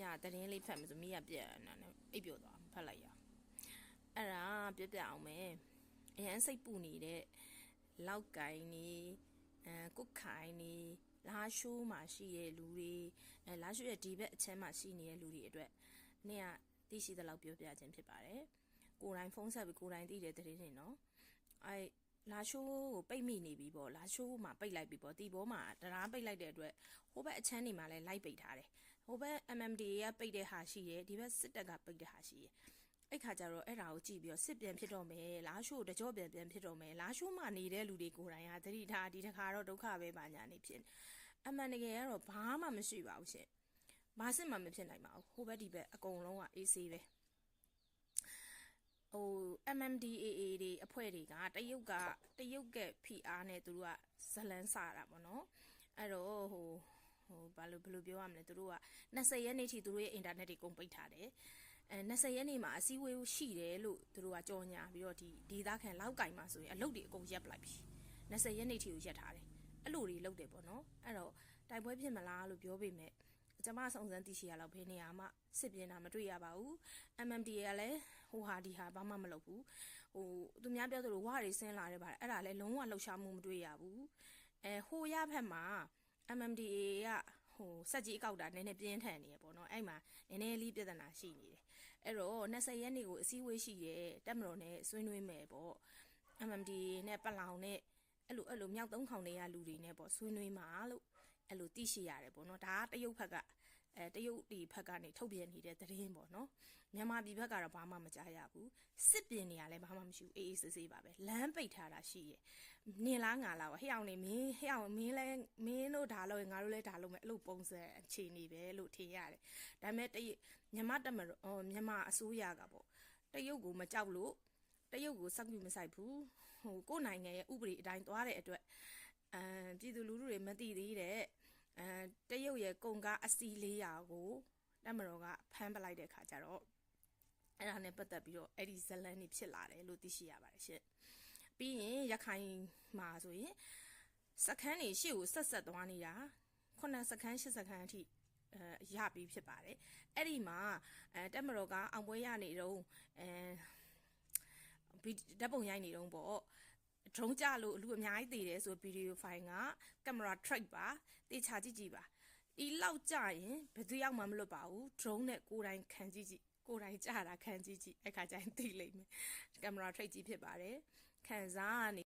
ညတရင်လေးဖတ်မယ်ဆိုမိရပြက်နေတာနဲ့အိပ်ပျော်သွားဖတ်လိုက်ရအောင်အဲ့ဒါပြက်ပြက်အောင်မယ်အရန်စိတ်ပူနေတဲ့လောက်ကင်နေအဲကုတ်ခိုင်နေလာရှိုးမှာရှိတဲ့လူတွေအဲလာရှိုးရဲ့ဒီဘက်အချမ်းမှာရှိနေတဲ့လူတွေအတွက်နေ့ကသိရှိသလောက်ပြောပြခြင်းဖြစ်ပါတယ်ကိုယ်တိုင်ဖုန်းဆက်ပြီးကိုယ်တိုင်သိတဲ့တရင်တွေနော်အဲလာရှိုးကိုပိတ်မိနေပြီပေါ့လာရှိုးမှာပိတ်လိုက်ပြီပေါ့တီဘောမှာတရားပိတ်လိုက်တဲ့အတွက်ဟိုဘက်အချမ်းနေမှာလည်းလိုက်ပိတ်ထားတယ် ဟိုဘက် MMD ကပိတ်တဲ့ဟာရှိတယ်ဒီဘက်စစ်တပ်ကပိတ်တဲ့ဟာရှိတယ်အဲ့ခါကျတော့အဲ့ဒါကိုကြည့်ပြီးတော့စစ်ပြန်ဖြစ်တော့မယ်လာရှိုးတကြောပြန်ပြန်ဖြစ်တော့မယ်လာရှိုးမှာနေတဲ့လူတွေကိုယ်တိုင်ကသတိထားဒီတခါတော့ဒုက္ခပဲပါညာနေဖြစ်အမှန်တကယ်ကတော့ဘာမှမရှိပါဘူးရှင်ဘာစစ်မှမဖြစ်နိုင်ပါဘူးဟိုဘက်ဒီဘက်အကုန်လုံးကအေးဆေးပဲဟို MMDAA တွေအဖွဲ့တွေကတရုတ်ကတရုတ်က PR နဲ့သူတို့ကဇလန်းစတာပေါ့နော်အဲ့တော့ဟို ဟိုဘာလို့ဘယ်လိုပြောရမလဲသူတို့က20ရက်နေ့ထိသူတို့ရဲ့ internet တွေကုန်ပိတ်ထားတယ်အဲ20ရက်နေ့မှာအစည်းအဝေးရှိတယ်လို့သူတို့ကကြော်ညာပြီးတော့ဒီဒေသခံလောက်ကင်မှာဆိုရင်အလုပ်တွေအကုန်ရပ်ပလိုက်ပြီ20ရက်နေ့ထိကိုရပ်ထားတယ်အဲ့လိုတွေလုပ်တယ်ပေါ့နော်အဲ့တော့တိုက်ပွဲဖြစ်မလားလို့ပြောပေမဲ့ကျမစုံစမ်းသိရှိရတော့ဘယ်နေရာမှစစ်ပြင်းတာမတွေ့ရပါဘူး MMD ကလည်းဟိုဟာဒီဟာဘာမှမလုပ်ဘူးဟိုသူများပြောသလိုဝါတွေဆင်းလာတယ်ပါတယ်အဲ့ဒါလည်းလုံးဝလှုပ်ရှားမှုမတွေ့ရဘူးအဲဟိုရဘက်မှာ MMDA ကဟိုစက်ကြီးအကောက်တာနည်းနည်းပြင်းထန်နေရပေါ့နော်အဲ့မှာနည်းနည်းလေးပြဿနာရှိနေတယ်အဲ့တော့20ရက်နေ့ကိုအစည်းအဝေးရှိရဲတက်မတော်နဲ့ဆွေးနွေးမယ်ပေါ့ MMD နဲ့ပလောင်နဲ့အဲ့လိုအဲ့လိုမြောက်သုံးခေါင်တွေကလူတွေနဲ့ပေါ့ဆွေးနွေးမှာလို့အဲ့လိုသိရှိရတယ်ပေါ့နော်ဒါကတရုတ်ဘက်က အဲတရုတ်ဒီဘက်ကနေထုတ်ပြန်နေတဲ့သတင်းပေါ့နော်မြန်မာပြည်ဘက်ကတော့ဘာမှမကြားရဘူးစစ်ပင်နေရလဲဘာမှမရှိဘူးအေးအေးဆေးဆေးပါပဲလမ်းပိတ်ထားတာရှိရနင်လားငါလားဟဲ့အောင်နေမင်းဟဲ့အောင်မင်းလဲမင်းတို့ဒါလို့ငါတို့လဲဒါလို့မယ်အဲ့လိုပုံစံအခြေအနေပဲလို့ထင်ရတယ်ဒါပေမဲ့တရုတ်မြန်မာတမအော်မြန်မာအစိုးရကပေါ့တရုတ်ကိုမကြောက်လို့တရုတ်ကိုစောက်ပြမဆိုင်ဘူးဟိုကိုယ်နိုင်ငံရဲ့ဥပဒေအတိုင်းသွားတဲ့အတွက်အမ်ပြည်သူလူထုတွေမသိသေးတဲ့ အဲတရုတ်ရဲ့ကုန်ကားအစီ400ကိုတက်မတော်ကဖမ်းပလိုက်တဲ့ခါကျတော့အဲ့ဒါနဲ့ပတ်သက်ပြီးတော့အဲ့ဒီဇလန်နေဖြစ်လာတယ်လို့သိရှိရပါတယ်ရှင့်ပြီးရင်ရခိုင်မှာဆိုရင်စခန်းနေရှေ့ကိုဆက်ဆက်သွားနေတာခုနစခန်း၈စခန်းအထိအဲရပြီးဖြစ်ပါတယ်အဲ့ဒီမှာအဲတက်မတော်ကအောင်ပွဲရနေတော့အဲဓာတ်ပုံရိုက်နေတော့ပေါ့ ဒရုန်းကြလို့အလူအများကြီးတည်တယ်ဆိုဗီဒီယိုဖိုင်ကကင်မရာ track ပါတေချာကြည့်ကြည့်ပါဒီလောက်ကြရင်ဘယ်သူရောက်မှမလွတ်ပါဘူး drone နဲ့ကိုယ်တိုင်ခံကြည့်ကြည့်ကိုယ်တိုင်ကြတာခံကြည့်ကြည့်အဲ့ခါကျရင်သိလိမ့်မယ်ကင်မရာ track ကြီးဖြစ်ပါတယ်ခံစားကနေ